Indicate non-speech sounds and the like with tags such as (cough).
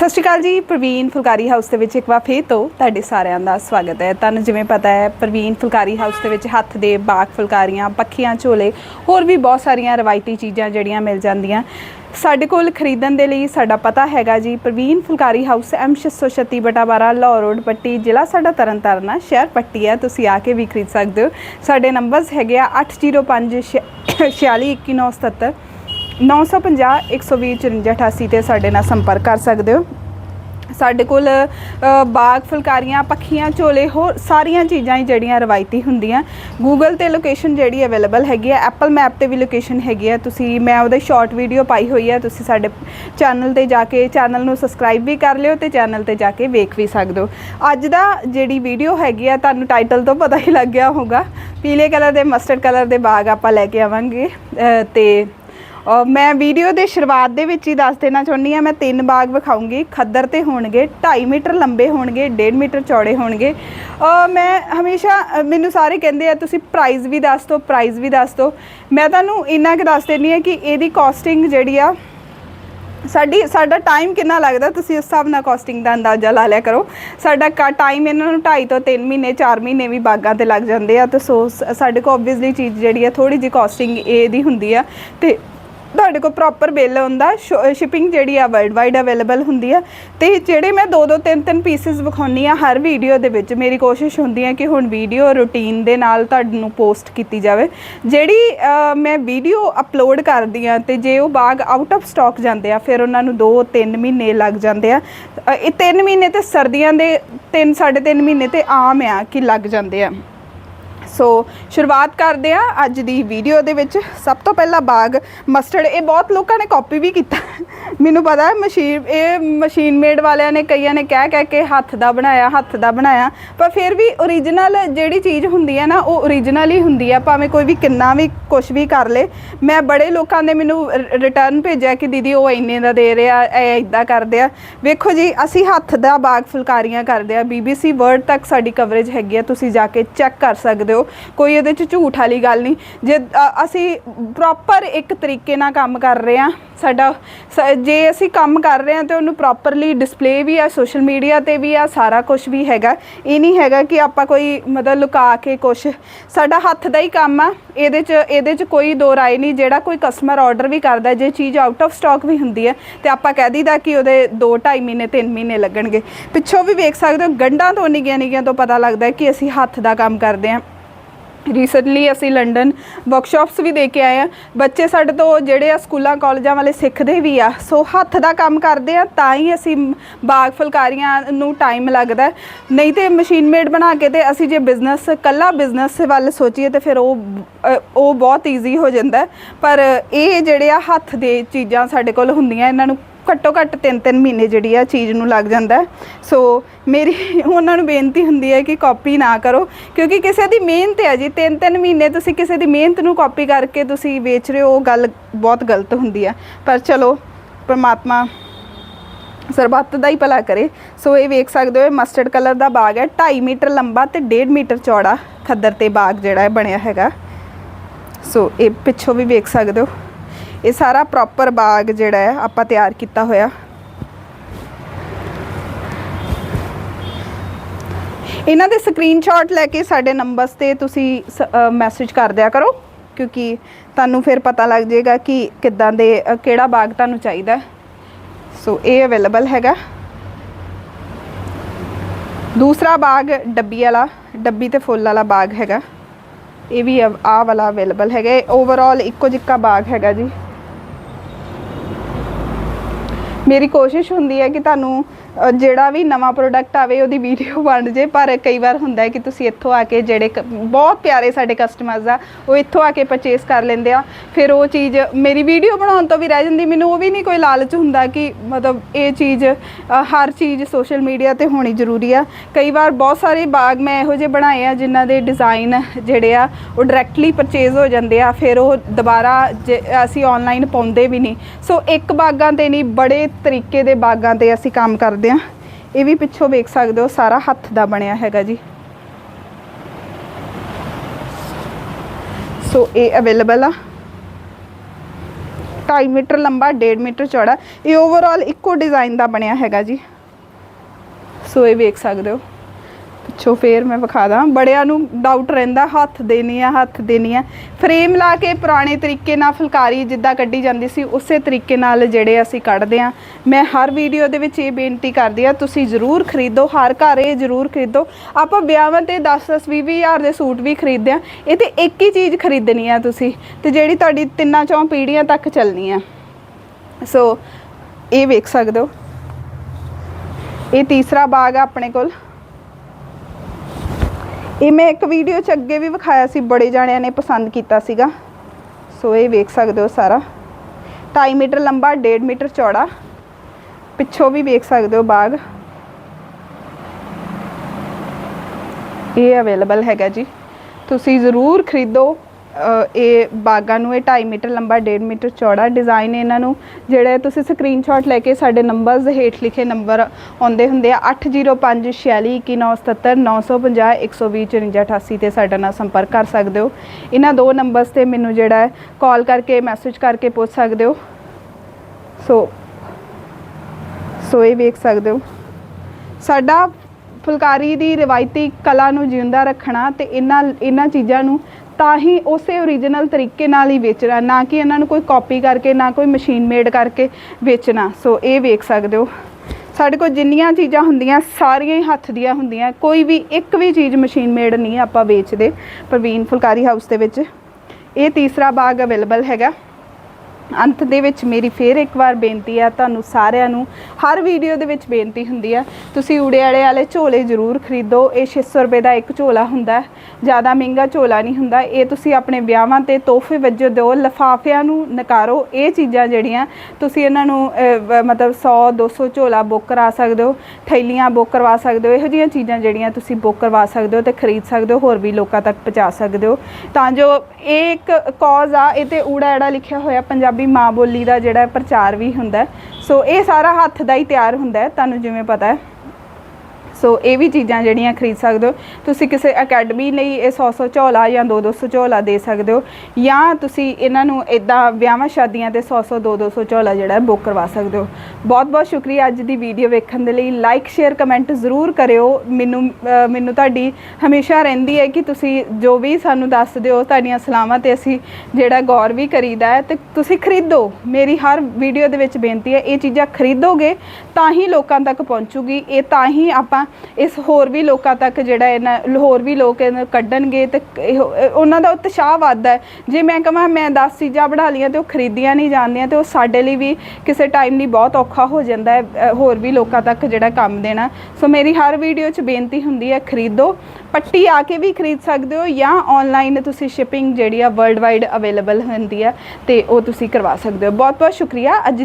ਸਤਿ ਸ਼੍ਰੀ ਅਕਾਲ ਜੀ, ਪ੍ਰਵੀਨ ਫੁਲਕਾਰੀ ਹਾਊਸ ਦੇ ਵਿੱਚ ਇੱਕ ਵਾਰ ਫੇਰ ਤੋਂ ਤੁਹਾਡੇ ਸਾਰਿਆਂ ਦਾ ਸਵਾਗਤ ਹੈ। ਤੁਹਾਨੂੰ ਜਿਵੇਂ ਪਤਾ ਹੈ, ਪ੍ਰਵੀਨ ਫੁਲਕਾਰੀ ਹਾਊਸ ਦੇ ਵਿੱਚ ਹੱਥ ਦੇ ਬਾਗ ਫੁਲਕਾਰੀਆਂ, ਪੱਖੀਆਂ, ਝੋਲੇ, ਹੋਰ ਵੀ ਬਹੁਤ ਸਾਰੀਆਂ ਰਵਾਇਤੀ ਚੀਜ਼ਾਂ ਜਿਹੜੀਆਂ ਮਿਲ ਜਾਂਦੀਆਂ। ਸਾਡੇ ਕੋਲ ਖਰੀਦਣ ਦੇ ਲਈ ਸਾਡਾ ਪਤਾ ਹੈਗਾ ਜੀ, ਪ੍ਰਵੀਨ ਫੁਲਕਾਰੀ ਹਾਊਸ, ਐਮ 636 ਬਟਾ 12 ਲਾਹੌਰ ਰੋਡ ਪੱਟੀ, ਜ਼ਿਲ੍ਹਾ ਸਾਡਾ ਤਰਨਤਾਰਨ ਆ, ਸ਼ਹਿਰ ਪੱਟੀ ਹੈ ਤੁਸੀਂ ਆ ਕੇ ਵੀ ਖਰੀਦ ਸਕਦੇ ਹੋ। ਸਾਡੇ ਨੰਬਰਸ ਹੈਗੇ ਆ 805 461977 950 120 5488 ਤੇ ਸਾਡੇ ਨਾਲ ਸੰਪਰਕ ਕਰ ਸਕਦੇ ਹੋ। ਸਾਡੇ ਕੋਲ ਬਾਗ ਫੁਲਕਾਰੀਆਂ ਪੱਖੀਆਂ ਝੋਲੇ ਹੋਰ ਸਾਰੀਆਂ ਚੀਜ਼ਾਂ ਹੀ ਜਿਹੜੀਆਂ ਰਵਾਇਤੀ ਹੁੰਦੀਆਂ। ਗੂਗਲ ਤੇ ਲੋਕੇਸ਼ਨ ਜਿਹੜੀ ਅਵੇਲੇਬਲ ਹੈਗੀ ਹੈ ਐਪਲ ਮੈਪ ਤੇ ਵੀ ਲੋਕੇਸ਼ਨ ਹੈਗੀ ਹੈ। ਤੁਸੀਂ ਮੈਂ ਉਹਦੇ ਸ਼ਾਰਟ ਵੀਡੀਓ ਪਾਈ ਹੋਈ ਹੈ ਤੁਸੀਂ ਸਾਡੇ ਚੈਨਲ ਤੇ ਜਾ ਕੇ ਚੈਨਲ ਨੂੰ ਸਬਸਕ੍ਰਾਈਬ ਵੀ ਕਰ ਲਿਓ ਤੇ ਚੈਨਲ ਤੇ ਜਾ ਕੇ ਵੇਖ ਵੀ ਸਕਦੇ ਹੋ। ਅੱਜ ਦਾ ਜਿਹੜੀ ਵੀਡੀਓ ਹੈਗੀ ਆ ਤੁਹਾਨੂੰ ਟਾਈਟਲ ਤੋਂ ਪਤਾ ਹੀ ਲੱਗ ਗਿਆ ਹੋਊਗਾ। ਪੀਲੇ ਕਲਰ ਦੇ ਮਸਟਰਡ ਕਲਰ ਦੇ ਬਾਗ ਆਪਾਂ ਲੈ ਕੇ ਆਵਾਂਗੇ ਅ, ਤੇ ਮੈਂ ਵੀਡੀਓ ਦੇ ਸ਼ੁਰੂਆਤ ਦੇ ਵਿੱਚ ਹੀ ਦੱਸ ਦੇਣਾ ਚਾਹੁੰਦੀ ਹਾਂ, ਮੈਂ ਤਿੰਨ ਬਾਗ ਵਿਖਾਉਂਗੀ। ਖੱਦਰ ਤੇ ਹੋਣਗੇ 2.5 ਮੀਟਰ ਲੰਬੇ ਹੋਣਗੇ 1.5 ਮੀਟਰ ਚੌੜੇ ਹੋਣਗੇ। ਮੈਂ ਹਮੇਸ਼ਾ ਮੈਨੂੰ ਸਾਰੇ ਕਹਿੰਦੇ ਆ, ਤੁਸੀਂ ਪ੍ਰਾਈਸ ਵੀ ਦੱਸ ਦਿਓ ਪ੍ਰਾਈਸ ਵੀ ਦੱਸ ਦਿਓ। ਮੈਂ ਤੁਹਾਨੂੰ ਇੰਨਾ ਕਿ ਦੱਸ ਦਿੰਦੀ ਹਾਂ ਕਿ ਇਹਦੀ ਕਾਸਟਿੰਗ ਜਿਹੜੀ ਆ, ਸਾਡੀ, ਸਾਡਾ ਟਾਈਮ ਕਿੰਨਾ ਲੱਗਦਾ, ਤੁਸੀਂ ਉਸ ਹਿਸਾਬ ਨਾਲ ਕਾਸਟਿੰਗ ਦਾ ਅੰਦਾਜ਼ਾ ਲਾ ਲਿਆ ਕਰੋ। ਸਾਡਾ ਕਾ ਟਾਈਮ ਇਹਨਾਂ ਨੂੰ 2.5 ਤੋਂ 3 ਮਹੀਨੇ 4 ਮਹੀਨੇ ਵੀ ਬਾਗਾਂ ਤੇ ਲੱਗ ਜਾਂਦੇ ਆ। ਤੇ ਸੋ ਸ- ਸਾਡੇ ਕੋਲ ਆਬਵੀਅਸਲੀ ਚੀਜ਼ ਜਿਹੜੀ ਆ ਥੋੜੀ ਜਿਹੀ ਕਾਸਟਿੰਗ ਇਹਦੀ ਹੁੰਦੀ ਆ। ਤੇ ਤੁਹਾਡੇ ਕੋਲ ਪ੍ਰੋਪਰ ਬਿੱਲ ਹੁੰਦਾ ਸ਼ਿਪਿੰਗ ਜਿਹੜੀ ਆ ਵਰਲਡ ਵਾਈਡ ਅਵੇਲੇਬਲ ਹੁੰਦੀ ਆ। ਤੇ ਜਿਹੜੇ ਮੈਂ ਦੋ ਦੋ ਤਿੰਨ ਤਿੰਨ ਪੀਸਿਸ ਵਿਖਾਉਣੀ ਆ, ਹਰ ਵੀਡੀਓ ਦੇ ਵਿੱਚ ਮੇਰੀ ਕੋਸ਼ਿਸ਼ ਹੁੰਦੀ ਹੈ ਕਿ ਹੁਣ ਵੀਡੀਓ ਰੂਟੀਨ ਦੇ ਨਾਲ ਤੁਹਾਨੂੰ ਪੋਸਟ ਕੀਤੀ ਜਾਵੇ। ਜਿਹੜੀ ਮੈਂ ਵੀਡੀਓ ਅਪਲੋਡ ਕਰਦੀ ਆ ਤੇ ਜੇ ਉਹ ਬਾਗ ਆਊਟ ਆਫ ਸਟਾਕ ਜਾਂਦੇ ਆ, ਫਿਰ ਉਹਨਾਂ ਨੂੰ 2-3 ਮਹੀਨੇ ਲੱਗ ਜਾਂਦੇ ਆ। ਇਹ 3 ਮਹੀਨੇ ਤੇ ਸਰਦੀਆਂ ਦੇ 3 3.5 ਮਹੀਨੇ ਤੇ ਆਮ ਆ ਕਿ ਲੱਗ ਜਾਂਦੇ ਆ। ਸੋ ਸ਼ੁਰੂਆਤ ਕਰਦੇ ਆ ਅੱਜ ਦੀ ਵੀਡੀਓ ਦੇ ਵਿੱਚ। ਸਭ ਤੋਂ ਪਹਿਲਾਂ ਬਾਗ ਮਸਟਰਡ ਇਹ ਬਹੁਤ ਲੋਕਾਂ ਨੇ ਕਾਪੀ ਵੀ ਕੀਤਾ। ਮੈਨੂੰ ਪਤਾ ਹੈ, ਮਸ਼ੀਨ, ਇਹ ਮਸ਼ੀਨ ਮੇਡ ਵਾਲਿਆਂ ਨੇ ਕਈਆਂ ਨੇ ਕਹਿ ਕਹਿ ਕੇ ਹੱਥ ਦਾ ਬਣਾਇਆ, ਹੱਥ ਦਾ ਬਣਾਇਆ। ਪਰ ਫਿਰ ਵੀ ਓਰੀਜਨਲ ਜਿਹੜੀ ਚੀਜ਼ ਹੁੰਦੀ ਹੈ ਨਾ, ਉਹ ਓਰੀਜਨਲ ਹੀ ਹੁੰਦੀ ਹੈ। ਭਾਵੇਂ ਕੋਈ ਵੀ ਕਿੰਨਾ ਵੀ ਕੁਝ ਵੀ ਕਰ ਲੇ। ਮੈਂ ਬੜੇ ਲੋਕਾਂ ਨੇ ਮੈਨੂੰ ਰਿਟਰਨ ਭੇਜਿਆ ਕਿ ਦੀਦੀ ਉਹ ਇੰਨੇ ਦਾ ਦੇ ਰਿਹਾ, ਇਹ ਇਦਾਂ ਕਰਦੇ ਆ। ਵੇਖੋ ਜੀ, ਅਸੀਂ ਹੱਥ ਦਾ ਬਾਗ ਫੁਲਕਾਰੀਆਂ ਕਰਦੇ ਆ। BBC ਵਰਡ ਤੱਕ ਸਾਡੀ ਕਵਰੇਜ ਹੈਗੀ ਆ, ਤੁਸੀਂ ਜਾ ਕੇ ਚੈੱਕ ਕਰ ਸਕਦੇ ਹੋ। ਕੋਈ ਇਹਦੇ ਚ ਝੂਠ ਵਾਲੀ ਗੱਲ ਨਹੀਂ। ਜੇ ਅਸੀਂ ਪ੍ਰੋਪਰ ਇੱਕ ਤਰੀਕੇ ਨਾਲ ਕੰਮ ਕਰ ਰਹੇ ਆ ਸਾਡਾ ਸ- ਜੇ ਅਸੀਂ ਕੰਮ ਕਰ ਰਹੇ ਆ ਤੇ ਉਹਨੂੰ ਪ੍ਰੋਪਰਲੀ ਡਿਸਪਲੇ ਵੀ ਆ ਸੋਸ਼ਲ ਮੀਡੀਆ ਤੇ ਵੀ ਆ, ਸਾਰਾ ਕੁਝ ਵੀ ਹੈਗਾ। ਇਹ ਨਹੀਂ ਹੈਗਾ ਕਿ ਆਪਾਂ ਕੋਈ ਮਤਲਬ ਲੁਕਾ ਕੇ ਕੁਝ ਸਾਡਾ ਹੱਥ ਦਾ ਹੀ ਕੰਮ ਆ, ਇਹਦੇ ਚ ਇਹਦੇ ਚ ਕੋਈ ਦੋ ਰਾਏ ਨਹੀਂ, ਜਿਹੜਾ ਕੋਈ ਕਸਟਮਰ ਆਰਡਰ ਵੀ ਕਰਦਾ, ਜੇ ਚੀਜ਼ ਆਊਟ ਆਫ ਸਟਾਕ ਵੀ ਹੁੰਦੀ ਹੈ, ਤੇ ਆਪਾਂ ਕਹਿ ਦਈਦਾ ਕਿ ਉਹਦੇ 2 2.5 ਮਹੀਨੇ 3 ਮਹੀਨੇ ਲੱਗਣਗੇ। ਪਿੱਛੋਂ ਵੀ ਵੇਖ ਸਕਦੇ ਹੋ, ਗੰਢਾਂ ਤੋਂ ਨਿੱਕੀਆਂ ਨਿੱਕੀਆਂ ਤੋਂ ਪਤਾ ਲੱਗਦਾ ਕਿ ਅਸੀਂ ਹੱਥ ਦਾ ਕੰਮ ਕਰਦੇ ਹਾਂ। ਰੀਸੈਂਟਲੀ ਅਸੀਂ ਲੰਡਨ ਵਰਕਸ਼ਾਪਸ ਵੀ ਦੇ ਕੇ ਆਏ ਆ ਬੱਚੇ ਸਾਡੇ ਤੋਂ ਜਿਹੜੇ ਆ ਸਕੂਲਾਂ, ਕਾਲਜਾਂ ਵਾਲੇ ਸਿੱਖਦੇ ਵੀ ਆ। ਸੋ ਹੱਥ ਦਾ ਕੰਮ ਕਰਦੇ ਆ, ਤਾਂ ਹੀ ਅਸੀਂ ਬਾਗ ਫੁਲਕਾਰੀਆਂ ਨੂੰ ਟਾਈਮ ਲੱਗਦਾ ਨਹੀਂ ਤੇ ਮਸ਼ੀਨ ਮੇਡ ਬਣਾ ਕੇ ਤੇ ਅਸੀਂ ਜੇ ਬਿਜ਼ਨਸ ਕੱਲਾ ਬਿਜ਼ਨਸ ਵੱਲ ਸੋਚੀਏ ਤੇ ਫਿਰ ਉਹ ਉਹ ਬਹੁਤ ਈਜ਼ੀ ਹੋ ਜਾਂਦਾ ਪਰ ਇਹ ਜਿਹੜੇ ਆ ਹੱਥ ਦੇ ਚੀਜ਼ਾਂ ਸਾਡੇ ਕੋਲ ਹੁੰਦੀਆਂ, ਇਹਨਾਂ ਨੂੰ ਘੱਟੋ ਘੱਟ 3-3 ਮਹੀਨੇ ਜਿਹੜੀ ਆ ਚੀਜ਼ ਨੂੰ ਲੱਗ ਜਾਂਦਾ ਸੋ ਮੇਰੀ (laughs) ਉਹਨਾਂ ਨੂੰ ਬੇਨਤੀ ਹੁੰਦੀ ਹੈ ਕਿ ਕਾਪੀ ਨਾ ਕਰੋ, ਕਿਉਂਕਿ ਕਿਸੇ ਦੀ ਮਿਹਨਤ ਹੈ ਜੀ। 3-3 ਮਹੀਨੇ ਤੁਸੀਂ ਕਿਸੇ ਦੀ ਮਿਹਨਤ ਨੂੰ ਕਾਪੀ ਕਰਕੇ ਤੁਸੀਂ ਵੇਚ ਰਹੇ ਹੋ, ਉਹ ਗੱਲ ਬਹੁਤ ਗਲਤ ਹੁੰਦੀ ਹੈ। ਪਰ ਚਲੋ, ਪਰਮਾਤਮਾ ਸਰਬੱਤ ਦਾ ਹੀ ਭਲਾ ਕਰੇ। ਸੋ ਇਹ ਵੇਖ ਸਕਦੇ ਹੋ, ਇਹ ਮਸਟਰਡ ਕਲਰ ਦਾ ਬਾਗ ਹੈ। 2.5 ਮੀਟਰ ਲੰਬਾ ਤੇ 1.5 ਮੀਟਰ ਚੌੜਾ ਖੱਦਰ ਤੇ ਬਾਗ ਜਿਹੜਾ ਹੈ ਬਣਿਆ ਹੈਗਾ। ਸੋ ਇਹ ਪਿੱਛੋਂ ਵੀ ਵੇਖ ਸਕਦੇ ਹੋ। ਇਹ ਸਾਰਾ ਪ੍ਰੋਪਰ ਬਾਗ ਜਿਹੜਾ ਹੈ, ਆਪਾਂ ਤਿਆਰ ਕੀਤਾ ਹੋਇਆ। ਇਹਨਾਂ ਦੇ ਸਕਰੀਨਸ਼ਾਟ ਲੈ ਕੇ ਸਾਡੇ ਨੰਬਰਸ ਤੇ ਤੁਸੀਂ ਮੈਸੇਜ ਕਰ ਦਿਆ ਕਰੋ, ਕਿਉਂਕਿ ਤੁਹਾਨੂੰ ਫਿਰ ਪਤਾ ਲੱਗ ਜਾਏਗਾ ਕਿ ਕਿੱਦਾਂ ਦੇ ਕਿਹੜਾ ਬਾਗ ਤੁਹਾਨੂੰ ਚਾਹੀਦਾ ਸੋ ਇਹ ਅਵੇਲੇਬਲ ਹੈਗਾ। ਦੂਸਰਾ ਬਾਗ ਡੱਬੀ ਵਾਲਾ, ਡੱਬੀ ਤੇ ਫੁੱਲ ਵਾਲਾ ਬਾਗ ਹੈਗਾ। ਇਹ ਵੀ ਆਹ ਵਾਲਾ ਅਵੇਲੇਬਲ ਹੈਗਾ। ਓਵਰਆਲ ਇੱਕੋ ਜਿੱਕਾ ਬਾਗ ਹੈਗਾ ਜੀ। ਮੇਰੀ ਕੋਸ਼ਿਸ਼ ਹੁੰਦੀ ਹੈ ਕਿ ਤੁਹਾਨੂੰ ਅ, ਜਿਹੜਾ ਵੀ ਨਵਾਂ ਪ੍ਰੋਡਕਟ ਆਵੇ ਉਹਦੀ ਵੀਡੀਓ (laughs) ਬਣ ਜੇ। ਪਰ ਕਈ ਵਾਰ ਹੁੰਦਾ ਹੈ ਕਿ ਤੁਸੀਂ ਇੱਥੋਂ ਆ ਕੇ ਜਿਹੜੇ ਕ- ਬਹੁਤ ਪਿਆਰੇ ਸਾਡੇ ਕਸਟਮਰਸ ਆ ਉਹ ਇੱਥੋਂ ਆ ਕੇ ਪਰਚੇਸ ਕਰ ਲੈਂਦੇ ਆ। ਫਿਰ ਉਹ ਚੀਜ਼ ਮੇਰੀ ਵੀਡੀਓ ਬਣਾਉਣ ਤੋਂ ਵੀ ਰਹਿ ਜਾਂਦੀ। ਮੈਨੂੰ ਉਹ ਵੀ ਨਹੀਂ ਕੋਈ ਲਾਲਚ ਹੁੰਦਾ ਕਿ ਮਤਲਬ ਇਹ ਚੀਜ਼ ਅ, ਹਰ ਚੀਜ਼ ਸੋਸ਼ਲ ਮੀਡੀਆ ਤੇ ਹੋਣੀ ਜ਼ਰੂਰੀ ਆ। ਕਈ ਵਾਰ ਬਹੁਤ ਸਾਰੇ ਬਾਗ ਮੈਂ ਇਹੋ ਜਿਹੇ ਬਣਾਏ ਆ ਜਿਨ੍ਹਾਂ ਦੇ ਡਿਜ਼ਾਈਨ ਜਿਹੜੇ ਆ ਉਹ ਡਾਇਰੈਕਟਲੀ ਪਰਚੇਜ਼ ਹੋ ਜਾਂਦੇ ਆ। ਫਿਰ ਉਹ ਦੁਬਾਰਾ ਜੇ ਅਸੀਂ ਆਨਲਾਈਨ ਪਾਉਂਦੇ ਵੀ ਨਹੀਂ। ਸੋ ਇੱਕ ਬਾਗਾਂ ਤੇ ਨਹੀਂ ਬੜੇ ਤਰੀਕੇ ਦੇ ਬਾਗਾਂ ਤੇ ਅਸੀਂ ਕੰਮ ਕਰਦੇ ਆ। ਇਹ ਵੀ ਪਿੱਛੋਂ ਵੇਖ ਸਕਦੇ ਹੋ, ਸਾਰਾ ਹੱਥ ਦਾ ਬਣਿਆ ਹੈਗਾ ਜੀ। ਸੋ ਇਹ ਅਵੇਲੇਬਲ ਆ। 2.5 ਮੀਟਰ ਲੰਬਾ 1.5 ਮੀਟਰ ਚੌੜਾ। ਇਹ ਓਵਰਆਲ ਇੱਕੋ ਡਿਜ਼ਾਈਨ ਦਾ ਬਣਿਆ ਹੈਗਾ ਜੀ। ਸੋ ਇਹ ਵੇਖ ਸਕਦੇ ਹੋ। ਪਿੱਛੋਂ, ਫੇਰ ਮੈਂ ਵਿਖਾ ਦਾਂ। ਬੜਿਆਂ ਨੂੰ ਡਾਊਟ ਰਹਿੰਦਾ, ਹੱਥ ਦੇਣੀ ਆ, ਹੱਥ ਦੇਣੀ ਆ। ਫਰੇਮ ਲਾ ਕੇ ਪੁਰਾਣੇ ਤਰੀਕੇ ਨਾਲ ਫੁਲਕਾਰੀ ਜਿੱਦਾਂ ਕੱਢੀ ਜਾਂਦੀ ਸੀ, ਉਸੇ ਤਰੀਕੇ ਨਾਲ ਜਿਹੜੇ ਅਸੀਂ ਕੱਢਦੇ ਆ। ਮੈਂ ਹਰ ਵੀਡੀਓ ਦੇ ਵਿੱਚ ਇਹ ਬੇਨਤੀ ਕਰਦੀ ਆ, ਤੁਸੀਂ ਜ਼ਰੂਰ ਖਰੀਦੋ, ਹਰ ਘਰ ਇਹ ਜ਼ਰੂਰ ਖਰੀਦੋ। ਆਪਾਂ ਵਿਆਹਾਂ ਤੇ 10 10 20 20 ਹਜ਼ਾਰ ਦੇ ਸੂਟ ਵੀ ਖਰੀਦਦੇ ਆ। ਇਹ ਤੇ ਇੱਕ ਹੀ ਚੀਜ਼ ਖਰੀਦਣੀ ਆ ਤੁਸੀਂ, ਤੇ ਜਿਹੜੀ ਤੁਹਾਡੀ ਤਿੰਨਾਂ ਚੌਂ ਪੀੜ੍ਹੀਆਂ ਤੱਕ ਚੱਲਣੀ ਆ। ਸੋ ਇਹ ਵੇਖ ਸਕਦੇ ਹੋ। ਇਹ ਤੀਸਰਾ ਬਾਗ ਆ ਆਪਣੇ ਕੋਲ। ਇਹ ਮੈਂ ਇੱਕ ਵੀਡੀਓ 'ਚ ਅੱਗੇ ਵੀ ਵਿਖਾਇਆ ਸੀ, ਬੜੇ ਜਾਣਿਆਂ ਨੇ ਪਸੰਦ ਕੀਤਾ ਸੀਗਾ। ਸੋ ਇਹ ਵੇਖ ਸਕਦੇ ਹੋ ਸਾਰਾ। 2.5 ਮੀਟਰ ਲੰਬਾ 1.5 ਮੀਟਰ ਚੌੜਾ। ਪਿੱਛੋਂ ਵੀ ਵੇਖ ਸਕਦੇ ਹੋ ਬਾਗ। ਇਹ ਅਵੇਲੇਬਲ ਹੈਗਾ ਜੀ। ਤੁਸੀਂ ਜ਼ਰੂਰ ਖਰੀਦੋ। ਇਹ ਬਾਗਾਂ ਨੂੰ ਇਹ 2.5 ਮੀਟਰ ਲੰਬਾ 1.5 ਮੀਟਰ ਚੌੜਾ ਡਿਜ਼ਾਈਨ ਇਹਨਾਂ ਨੂੰ, ਜਿਹੜਾ ਤੁਸੀਂ ਸਕਰੀਨਸ਼ਾਟ ਲੈ ਕੇ ਸਾਡੇ ਨੰਬਰਸ ਹੇਠ ਲਿਖੇ ਨੰਬਰ ਆਉਂਦੇ ਹੁੰਦੇ ਆ 8056419950 ਤੇ ਸਾਡਾ ਨਾਲ ਸੰਪਰਕ ਕਰ ਸਕਦੇ ਹੋ। ਇਹਨਾਂ ਦੋ ਨੰਬਰਸ ਤੇ ਮੈਨੂੰ ਜਿਹੜਾ ਹੈ ਕਾਲ ਕਰਕੇ ਮੈਸੇਜ ਕਰਕੇ ਪੁੱਛ ਸਕਦੇ ਹੋ। ਸੋ ਸੋ ਇਹ ਵੇਖ ਸਕਦੇ ਹੋ। ਸਾਡਾ ਫੁਲਕਾਰੀ ਦੀ ਰਵਾਇਤੀ ਕਲਾ ਨੂੰ ਜਿਉਂਦਾ ਰੱਖਣਾ ਤੇ ਇਹਨਾਂ ਇਹਨਾਂ ਚੀਜ਼ਾਂ ਨੂੰ ਤਾਂ ਹੀ ਉਸੇ ਓਰੀਜਨਲ ਤਰੀਕੇ ਨਾਲ ਹੀ ਵੇਚਣਾ, ਨਾ ਕਿ ਇਹਨਾਂ ਨੂੰ ਕੋਈ ਕਾਪੀ ਕਰਕੇ, ਨਾ ਕੋਈ ਮਸ਼ੀਨ ਮੇਡ ਕਰਕੇ ਵੇਚਣਾ। ਸੋ ਇਹ ਵੇਖ ਸਕਦੇ ਹੋ। ਸਾਡੇ ਕੋਲ ਜਿੰਨੀਆਂ ਚੀਜ਼ਾਂ ਹੁੰਦੀਆਂ, ਸਾਰੀਆਂ ਹੀ ਹੱਥ ਦੀਆਂ ਹੁੰਦੀਆਂ। ਕੋਈ ਵੀ ਇੱਕ ਵੀ ਚੀਜ਼ ਮਸ਼ੀਨ ਮੇਡ ਨਹੀਂ ਆਪਾਂ ਵੇਚਦੇ। ਪ੍ਰਵੀਨ ਫੁਲਕਾਰੀ ਹਾਊਸ ਦੇ ਵਿੱਚ। ਇਹ ਤੀਸਰਾ ਬਾਗ ਅਵੇਲੇਬਲ ਹੈਗਾ। ਅੰਤ ਦੇ ਵਿੱਚ ਮੇਰੀ ਫੇਰ ਇੱਕ ਵਾਰ ਬੇਨਤੀ ਆ ਤੁਹਾਨੂੰ ਸਾਰਿਆਂ ਨੂੰ ਹਰ ਵੀਡੀਓ ਦੇ ਵਿੱਚ ਬੇਨਤੀ ਹੁੰਦੀ ਆ ਤੁਸੀਂ ਊੜੇ ਵਾਲੇ ਵਾਲੇ ਝੋਲੇ ਜ਼ਰੂਰ ਖਰੀਦੋ ਇਹ 600 ਰੁਪਏ ਦਾ ਇੱਕ ਝੋਲਾ ਹੁੰਦਾ ਜ਼ਿਆਦਾ ਮਹਿੰਗਾ ਝੋਲਾ ਨਹੀਂ ਹੁੰਦਾ ਇਹ ਤੁਸੀਂ ਆਪਣੇ ਵਿਆਹਾਂ ਤੇ ਤੋਹਫੇ ਵਜੋਂ ਦਿਓ ਲਫਾਫਿਆਂ ਨੂੰ ਨਕਾਰੋ ਇਹ ਚੀਜ਼ਾਂ ਜਿਹੜੀਆਂ ਤੁਸੀਂ ਇਹਨਾਂ ਨੂੰ ਅਹ, ਵ- ਮਤਲਬ 100 200 ਝੋਲਾ ਬੁੱਕ ਕਰਾ ਸਕਦੇ ਹੋ ਥੈਲੀਆਂ ਬੁੱਕ ਕਰਵਾ ਸਕਦੇ ਹੋ ਇਹੋ ਜਿਹੀਆਂ ਚੀਜ਼ਾਂ ਜਿਹੜੀਆਂ ਤੁਸੀਂ ਬੁੱਕ ਕਰਵਾ ਸਕਦੇ ਹੋ ਤੇ ਖਰੀਦ ਸਕਦੇ ਹੋ ਹੋਰ ਵੀ ਲੋਕਾਂ ਤੱਕ ਪਹੁੰਚਾ ਸਕਦੇ ਹੋ। ਤਾਂ ਜੋ ਇਹ ਇੱਕ ਕਾਜ਼ ਆ ਇਹ ਤੇ ਊੜਾ ਐੜਾ ਲਿਖਿਆ ਹੋਇਆ ਪੰਜਾਬੀ ਮਾਂ ਬੋਲੀ ਦਾ ਜਿਹੜਾ ਪ੍ਰਚਾਰ ਵੀ ਹੁੰਦਾ ਸੋ ਇਹ ਸਾਰਾ ਹੱਥ ਦਾ ਹੀ ਤਿਆਰ ਹੁੰਦਾ ਤੁਹਾਨੂੰ ਜਿਵੇਂ ਪਤਾ ਹੈ। ਸੋ ਇਹ ਵੀ ਚੀਜ਼ਾਂ ਜਿਹੜੀਆਂ ਖਰੀਦ ਸਕਦੇ ਹੋ। ਤੁਸੀਂ ਕਿਸੇ ਅਕੈਡਮੀ ਲਈ ਇਹ 100 100 ਝੋਲਾ ਜਾਂ 2 200 ਝੋਲਾ ਦੇ ਸਕਦੇ ਹੋ ਜਾਂ ਤੁਸੀਂ ਇਹਨਾਂ ਨੂੰ ਇਦਾਂ ਵਿਆਹਾਂ ਸ਼ਾਦੀਆਂ ਤੇ 100 100 2 200 ਝੋਲਾ ਜਿਹੜਾ ਬੁੱਕ ਕਰਵਾ ਸਕਦੇ ਹੋ। ਬਹੁਤ ਬਹੁਤ ਸ਼ੁਕਰੀਆ ਅੱਜ ਦੀ ਵੀਡੀਓ ਵੇਖਣ ਦੇ ਲਈ। ਲਾਈਕ ਸ਼ੇਅਰ ਕਮੈਂਟ ਜ਼ਰੂਰ ਕਰਿਓ। ਮੈਨੂੰ ਮੈਨੂੰ ਤੁਹਾਡੀ ਹਮੇਸ਼ਾ ਰਹਿੰਦੀ ਹੈ ਕਿ ਤੁਸੀਂ ਜੋ ਵੀ ਸਾਨੂੰ ਦੱਸਦੇ ਹੋ ਤੁਹਾਡੀਆਂ ਸਲਾਹਾਂ ਤੇ ਅਸੀਂ ਜਿਹੜਾ ਗੌਰ ਵੀ ਕਰੀਦਾ ਹੈ ਤੇ ਤੁਸੀਂ ਖਰੀਦੋ। ਮੇਰੀ ਹਰ ਵੀਡੀਓ ਦੇ ਵਿੱਚ ਬੇਨਤੀ ਹੈ, ਇਹ ਚੀਜ਼ਾਂ ਖਰੀਦੋਗੇ ਤਾਂ ਹੀ ਲੋਕਾਂ ਤੱਕ ਪਹੁੰਚੂਗੀ। ਇਹ ਤਾਂ ਹੀ ਆਪਾਂ ਇਸ ਹੋਰ ਵੀ ਲੋਕਾਂ ਤੱਕ ਜਿਹੜਾ ਇਹਨਾਂ ਹੋਰ ਵੀ ਲੋਕ ਇਹਨੂੰ ਕੱਢਣਗੇ ਤੇ ਇਹ- ਉਹਨਾਂ ਦਾ ਉਤਸ਼ਾਹ ਵੱਧਦਾ ਹੈ। ਜੇ ਮੈਂ ਕਹਾਂ ਮੈਂ 10 ਚੀਜ਼ਾਂ ਬਣਾ ਲਈਆਂ ਤੇ ਉਹ ਖਰੀਦੀਆਂ ਨਹੀਂ ਜਾਂਦੀਆਂ ਤੇ ਉਹ ਸਾਡੇ ਲਈ ਵੀ ਕਿਸੇ ਟਾਈਮ ਲਈ ਬਹੁਤ ਔਖਾ ਹੋ ਜਾਂਦਾ ਹੈ ਅ, ਹੋਰ ਵੀ ਲੋਕਾਂ ਤੱਕ ਜਿਹੜਾ ਕੰਮ ਦੇਣਾ। ਸੋ ਮੇਰੀ ਹਰ ਵੀਡੀਓ 'ਚ ਬੇਨਤੀ ਹੁੰਦੀ ਹੈ ਖਰੀਦੋ। ਪੱਟੀ ਆ ਕੇ ਵੀ ਖਰੀਦ ਸਕਦੇ ਹੋ ਜਾਂ ਆਨਲਾਈਨ ਤੁਸੀਂ ਸ਼ਿਪਿੰਗ ਜਿਹੜੀ ਆ ਵਰਲਡ ਵਾਈਡ ਅਵੇਲੇਬਲ ਹੁੰਦੀ ਹੈ ਤੇ ਉਹ ਤੁਸੀਂ ਕਰਵਾ ਸਕਦੇ ਹੋ। ਬਹੁਤ ਬਹੁਤ ਸ਼ੁਕਰੀਆ। ਅੱਜ